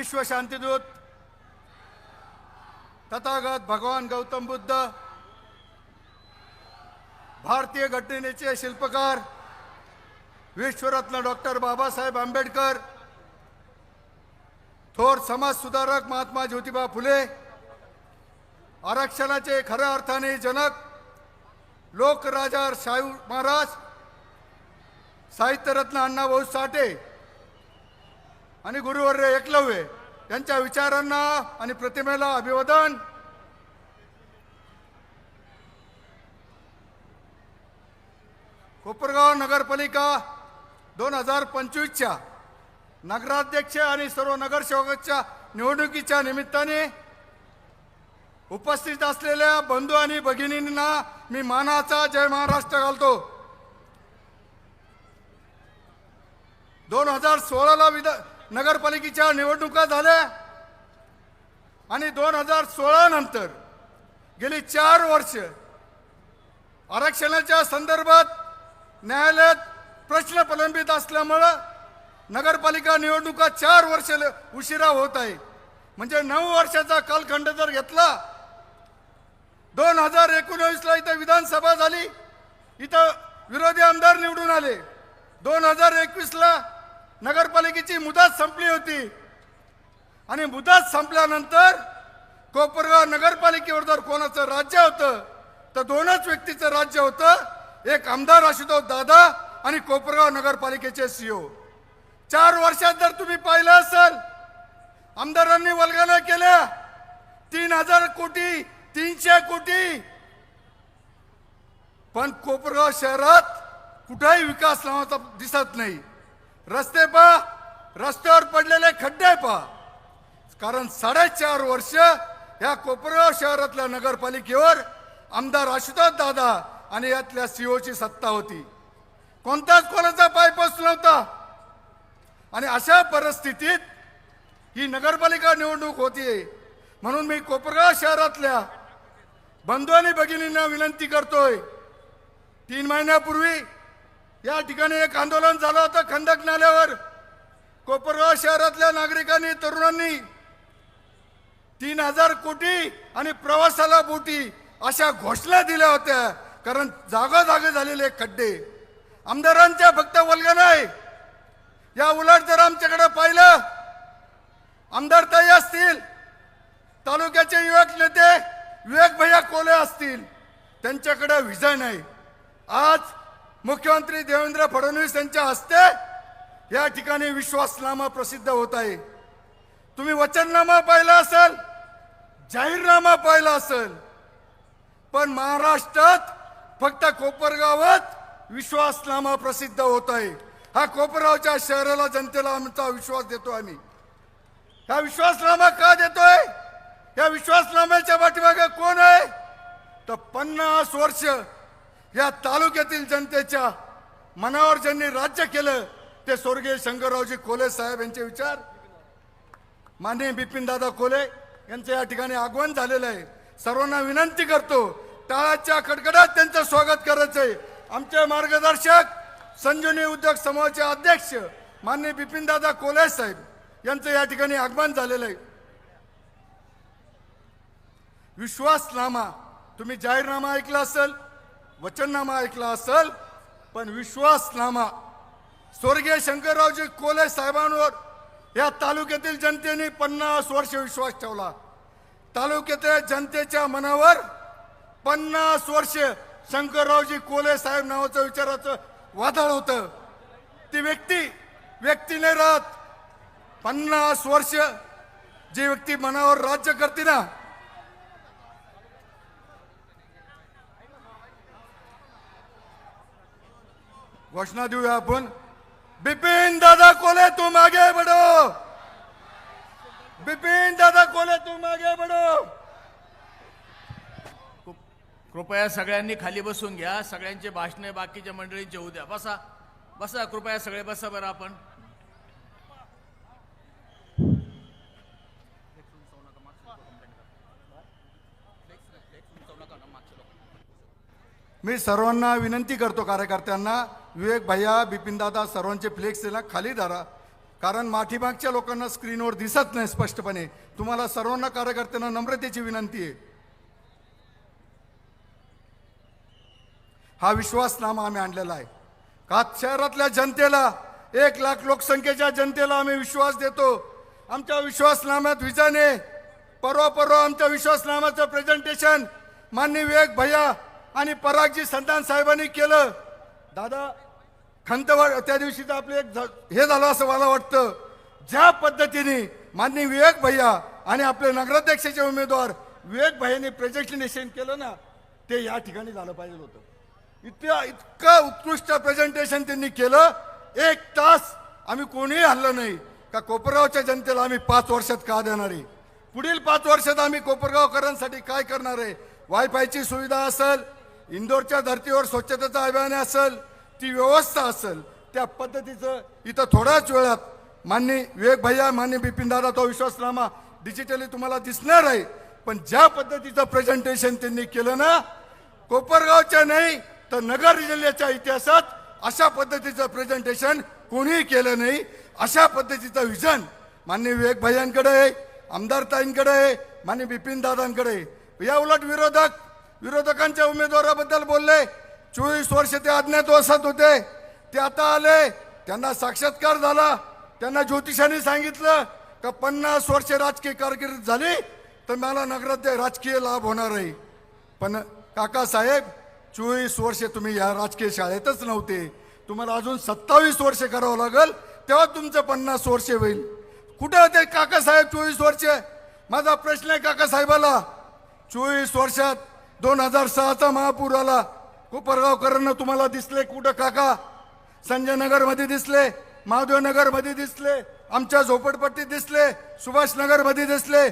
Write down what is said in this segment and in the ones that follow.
विश्व शांतिदूत तथागत भगवान गौतम बुद्ध भारतीय घटनेचे शिल्पकार विश्वरत्न डॉक्टर बाबासाहेब आंबेडकर थोर समाज सुधारक महात्मा ज्योतिबा फुले आरक्षणाचे खऱ्या अर्थाने जनक लोकराजा शाहू महाराज साहित्यरत्न अण्णाभाऊ साठे आणि गुरुवर्य एकलव्य यांच्या विचारांना आणि प्रतिमेला अभिवादन. कोपरगाव नगरपालिका दोन हजार पंचवीसच्या नगराध्यक्ष आणि सर्व नगरसेवकाच्या निवडणुकीच्या निमित्ताने उपस्थित असलेल्या बंधू आणि भगिनींना मी मानाचा जय महाराष्ट्र घालतो. दोन हजार सोळाला विधा नगरपालिकेच्या निवडणुका झाल्या आणि दोन हजार सोळा नंतर गेली चार वर्ष आरक्षणाच्या संदर्भात न्यायालयात प्रश्न प्रलंबित असल्यामुळं नगरपालिका निवडणुका चार वर्ष ल- उशिरा होत आहे. म्हणजे नऊ वर्षाचा कालखंड जर घेतला दोन हजार एकोणवीसला इथं विधानसभा झाली इथं विरोधी आमदार निवडून आले. दोन हजार एकवीसला नगरपालिकेची मुदत संपली होती. आणि मुदत संपल्यानंतर कोपरगाव नगरपालिकेवर जर कोणाचं राज्य होतं? तर दोनच व्यक्तीचं राज्य होतं. एक आमदार आशुतोष दादा आणि कोपरगाव नगरपालिकेचे सीओ चार वर्षात जर तुम्ही पाहिलं असेल आमदारांनी वल्गना केल्या. तीन हजार कोटी तीनशे कोटी. पण कोपरगाव शहरात कुठेही विकास नावाचा दिसत नाही. रस्ते पहा. रस्त्यावर पडलेले खड्डे पहा. कारण साडेचार वर्ष या कोपरगाव शहरातल्या नगरपालिकेवर आमदार आशुतोष दादा आणि यातल्या सीओची सत्ता होती. कोणताच कोणाचा पाय नव्हता. आणि अशा परिस्थितीत ही नगरपालिका निवडणूक होतीये म्हणून मी कोपरगाव शहरातल्या बंधू आणि भगिनींना विनंती करतोय. तीन महिन्यापूर्वी या ठिकाणी एक आंदोलन झालं होतं खंदक नाल्यावर. कोपरगाव शहरातल्या नागरिकांनी तरुणांनी तीन हजार कोटी आणि प्रवासाला बोटी अशा घोषणा दिल्या होत्या. कारण जागोजागे झालेले खड्डे. आमदारांच्या फक्त वल्गा नाही. या उलट जर आमच्याकडे पाहिलं आमदार ताई असतील तालुक्याचे युवक नेते विवेक भैया कोले असतील त्यांच्याकडे विजय नाही. आज मुख्यमंत्री देवेंद्र फडणवीस यांच्या हस्ते या ठिकाणी विश्वासनामा प्रसिद्ध होत आहे. तुम्ही वचननामा पाहिला असेल जाहीरनामा पाहिला असेल पण महाराष्ट्रात फक्त कोपरगावात विश्वासनामा प्रसिद्ध होत आहे. हा कोपरगावच्या शहराला जनतेला आमचा विश्वास देतो आम्ही. हा विश्वासनामा का देतोय? या विश्वासनाम्याच्या पाठीमागे कोण आहे? तर पन्नास वर्ष या तालुक्यातील जनतेच्या मनावर ज्यांनी राज्य केलं ते स्वर्गीय शंकररावजी कोले साहेब यांचे विचार. माननीय बिपिनदादा कोले यांचं या ठिकाणी आगमन झालेलं आहे. सर्वांना विनंती करतो टाळाच्या कडकडात त्यांचं स्वागत करायचंय. आमचे मार्गदर्शक संजीवनी उद्योग समूहाचे अध्यक्ष माननीय बिपिनदादा कोले साहेब यांचं या ठिकाणी आगमन झालेलं आहे. विश्वासनामा तुम्ही जाहीरनामा ऐकला असेल वचननामा ऐकला असेल पण विश्वासनामा. स्वर्गीय शंकररावजी कोले साहेबांवर या तालुक्यातील जनतेने पन्नास वर्ष विश्वास ठेवला. तालुक्यातील जनतेच्या मनावर पन्नास वर्ष शंकररावजी कोले साहेब नावाचं विचाराचं वादळ होतं. ती व्यक्ती व्यक्तीने राहत. पन्नास वर्ष जी व्यक्ती मनावर राज्य करते ना घोषणा देऊया आपण. बिपिन दादा कोले तुम आगे बढ़ो बिपिन दादा कोले तुम आगे बढ़ो कृपया सगळ्यांनी खाली बसून घ्या. सगळ्यांचे भाषणे बाकीच्या मंडळींचे होऊ द्या. बसा. बसा कृपया सगळे बसा बरं आपण. मी सर्वांना विनंती करतो कार्यकर्त्यांना विवेक भैया बिपिन दादा सर्वांचे फ्लेक्स ना खाली धरा. कारण माठीमागच्या लोकांना स्क्रीनवर दिसत नाही स्पष्टपणे. तुम्हाला सर्वांना कार्यकर्त्यांना नम्रतेची विनंती आहे. हा विश्वासनामा आम्ही आणलेला आहे. का शहरातल्या जनतेला एक लाख लोकसंख्येच्या जनतेला आम्ही विश्वास देतो? आमच्या विश्वासनाम्यात विजाने परवा परवा आमच्या विश्वासनामाचं प्रेझेंटेशन माननीय विवेक भैया आणि परागजी संतान साहेबांनी केलं. दादा खंतवाड त्या दिवशीचं आपलं एक हे झालं असं मला वाटतं. ज्या पद्धतीने माननीय विवेक भैया आणि आपले नगराध्यक्षाचे उमेदवार विवेक भैयाने प्रेझेंटेशन केलं ना ते या ठिकाणी झालं पाहिजे होतं. इतक्या इतकं उत्कृष्ट प्रेझेंटेशन त्यांनी केलं. एक तास आम्ही कोणीही हल्लं नाही. का कोपरगावच्या जनतेला आम्ही पाच वर्षात का देणार आहे? पुढील पाच वर्षात आम्ही कोपरगावकरांसाठी काय करणार आहे? वायफायची सुविधा असेल इंदोरच्या धर्तीवर स्वच्छतेचं अभियान असेल ती व्यवस्था असेल त्या पद्धतीचं इथं थोड्याच वेळात मान्य विवेक भैया मान्य बिपिन दादा तो विश्वासनामा डिजिटली तुम्हाला दिसणार आहे. पण ज्या पद्धतीचं प्रेझेंटेशन त्यांनी केलं ना कोपरगावच्या नाही तर नगर जिल्ह्याच्या इतिहासात अशा पद्धतीचं प्रेझेंटेशन कोणीही केलं नाही. अशा पद्धतीचं विजन मान्य विवेक भैयांकडे आहे आमदार ताईंकडे आहे मान्य बिपिन दादांकडे या उलट विरोधक विरोधकांच्या उमेदवाराबद्दल बोलले. चोवीस वर्ष ते अज्ञातवासात होते. ते आता आले. त्यांना साक्षात्कार झाला. त्यांना ज्योतिषाने सांगितलं का पन्नास वर्ष राजकीय कारकीर्द झाली तर मला नगरात राजकीय लाभ होणार आहे. पण काकासाहेब चोवीस वर्ष तुम्ही या राजकीय शाळेतच नव्हते. तुम्हाला अजून सत्तावीस वर्ष करावं लागेल तेव्हा तुमचं पन्नास वर्षे होईल. कुठे होते काकासाहेब चोवीस वर्ष? माझा प्रश्न आहे काकासाहेबाला चोवीस वर्षात दोन हजार सहाचा महापूर आला कोपरगावकरांना तुम्हाला दिसले कुठं काका? संजय नगरमध्ये दिसले महादेव नगरमध्ये दिसले आमच्या झोपडपट्टीत दिसले सुभाष नगरमध्ये दिसले.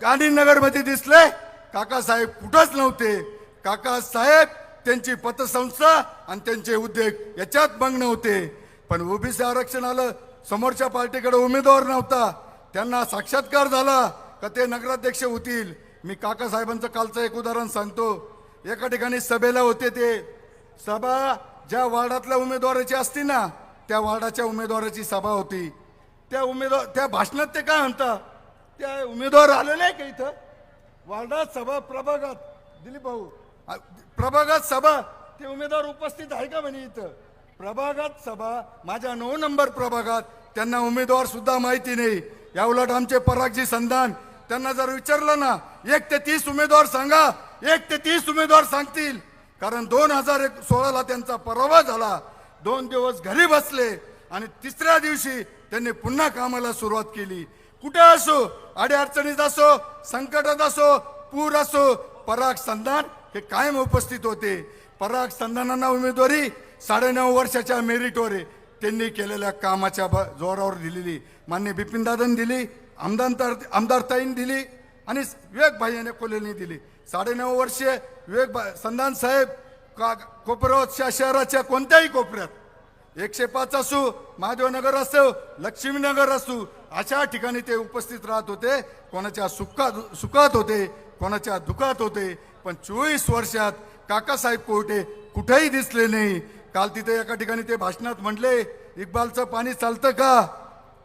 गांधीनगरमध्ये दिसले काकासाहेब कुठंच नव्हते. काकासाहेब त्यांची पतसंस्था आणि त्यांचे उद्योग याच्यात मग्न होते पण ओबीसी आरक्षण आलं समोरच्या पार्टीकडे उमेदवार नव्हता. त्यांना साक्षात्कार झाला का ते नगराध्यक्ष होतील? मी काकासाहेबांचं कालचं एक उदाहरण सांगतो. एका ठिकाणी सभेला होते ते. सभा ज्या वार्डातल्या उमेदवाराची असती ना त्या वार्डाच्या उमेदवाराची सभा होती. त्या उमेदवार त्या भाषणात ते काय म्हणतात त्या उमेदवार आलेले आहे का इथं? वार्डात सभा प्रभागात. दिलीप भाऊ प्रभागात सभा ते उमेदवार उपस्थित आहे का म्हणे इथं? प्रभागात सभा माझ्या नऊ नंबर प्रभागात त्यांना उमेदवार सुद्धा माहिती नाही. या उलट आमचे परागजी संधान त्यांना जर विचारलं ना एक ते तीस उमेदवार सांगा एक ते तीस उमेदवार सांगतील. कारण दोन हजार एक सोळाला त्यांचा पराभव झाला. दोन दिवस घरी बसले आणि तिसऱ्या दिवशी त्यांनी पुन्हा कामाला सुरुवात केली. कुठे असो अडीअडचणीत असो संकटात असो पूर असो पराग संधान हे कायम उपस्थित होते. पराग संधानांना उमेदवारी साडेनऊ वर्षाच्या मेरिटवर त्यांनी केलेल्या कामाच्या ब- जोरावर दिलेली. मान्य बिपिनदादांनी दिली. आमदार आमदारताईंनी दिली आणि विवेक भाईने कोलेनी दिली. साडेनऊ वर्षे विवेक भा- संधान साहेब का कोपऱ्याच्या शहराच्या कोणत्याही कोपऱ्यात. एकशे पाच असू महादेवनगर असो लक्ष्मीनगर असू अशा ठिकाणी ते उपस्थित राहत होते. कोणाच्या सुखात सुखात होते कोणाच्या दुखात होते. पण चोवीस वर्षात काकासाहेब कोर्टे कुठेही दिसले नाही. काल तिथे एका ठिकाणी ते भाषणात म्हटले इक्बालचं पाणी चालतं का?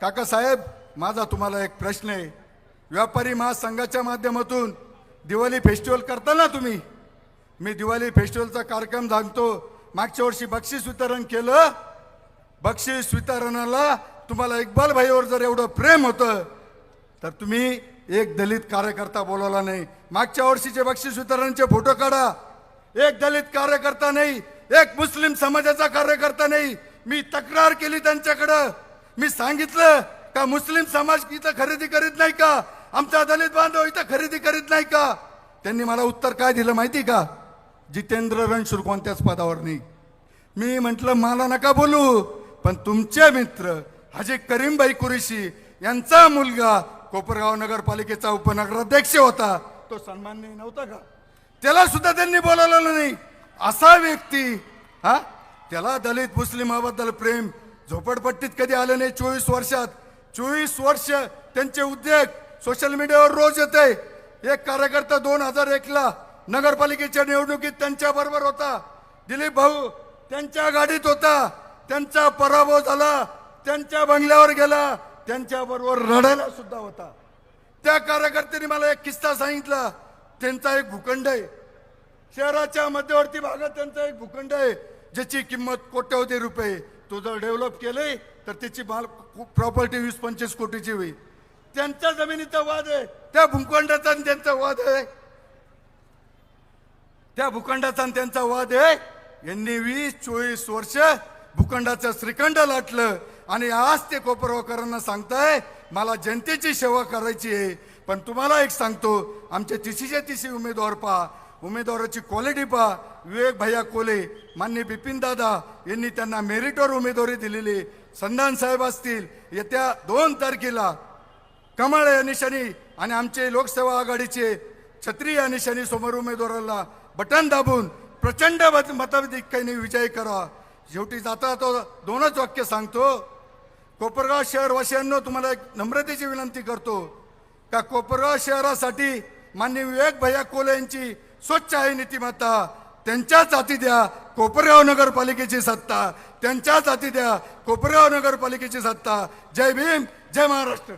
काकासाहेब माझा तुम्हाला एक प्रश्न आहे. व्यापारी महासंघाच्या माध्यमातून दिवाळी फेस्टिवल करता ना तुम्ही? मी दिवाळी फेस्टिवलचा कार्यक्रम सांगतो. मागच्या वर्षी बक्षीस वितरण केलं. बक्षीस वितरणाला तुम्हाला इक्बाल भाईवर जर एवढं प्रेम होतं तर तुम्ही एक दलित कार्यकर्ता बोलवला नाही. मागच्या वर्षीचे बक्षीस वितरणचे फोटो काढा. एक दलित कार्यकर्ता नाही एक मुस्लिम समाजाचा कार्यकर्ता नाही. मी तक्रार केली त्यांच्याकडं. मी सांगितलं का मुस्लिम समाज इथं खरेदी करीत नाही का? आमचा दलित बांधव इथं खरेदी करीत नाही का? त्यांनी मला उत्तर काय दिलं माहिती का? जितेंद्र रणशूर कोणत्याच पदावर नाही मी म्हटलं मला नका बोलू पण तुमचे मित्र हाजी करीमबाई कुरेशी यांचा मुलगा कोपरगाव नगरपालिकेचा उपनगराध्यक्ष होता. तो सन्मान्य नव्हता का? त्याला सुद्धा त्यांनी बोलावलेलं नाही. असा व्यक्ती हा? त्याला दलित मुस्लिमाबद्दल प्रेम झोपडपट्टीत कधी आलं नाही चोवीस वर्षात? चोवीस वर्ष त्यांचे उद्योग सोशल मीडियावर रोज येते. एक कार्यकर्ता दोन हजार एकला नगरपालिकेच्या निवडणुकीत त्यांच्या बरोबर होता. दिलीप भाऊ त्यांच्या गाडीत होता. त्यांचा पराभव झाला. त्यांच्या बंगल्यावर गेला. त्यांच्या बरोबर रडायला सुद्धा होता. त्या कार्यकर्त्यांनी मला एक किस्सा सांगितला. त्यांचा एक भूखंड आहे. शहराच्या मध्यवर्ती भागात त्यांचा एक भूखंड आहे ज्याची किंमत कोट्यवधी रुपये तो जर डेव्हलप केले तर त्याची माल प्रॉपर्टी वीस पंचवीस कोटीची होईल. त्यांच्या जमिनीचा वाद आहे त्या भूखंडाचा आणि त्यांचा वाद आहे. त्या भूखंडाचा आणि त्यांचा वाद आहे. यांनी वीस चोवीस वर्ष भूखंडाचं श्रीखंड लाटलं. आणि आज ते कोपरगावकरांना सांगताय मला जनतेची सेवा करायची आहे. पण तुम्हाला एक सांगतो आमचे तिशीच्या तिशी उमेदवार पहा. उमेदवाराची क्वालिटी पहा. विवेक भैया कोले मान्य बिपिन दादा यांनी त्यांना मेरिटवर उमेदवारी दिलेली. संधान साहेब असतील येत्या दोन तारखेला कमळ या निशाणी आणि आमचे लोकसेवा आघाडीचे छत्री या निशाणी समोर उमेदवाराला बटन दाबून प्रचंड मत- मताधिक्याने विजय करा. शेवटी जाता तो दोनच वाक्य सांगतो. कोपरगाव शहरवासियांना तुम्हाला एक नम्रतेची विनंती करतो. का कोपरगाव शहरासाठी मान्य विवेक भैया कोले यांची स्वच्छ आहे नीतिमत्ता त्यांच्याच हाती द्या कोपरगाव नगरपालिकेची सत्ता. त्यांच्याच हाती द्या कोपरगाव नगरपालिकेची सत्ता. जय भीम जय महाराष्ट्र.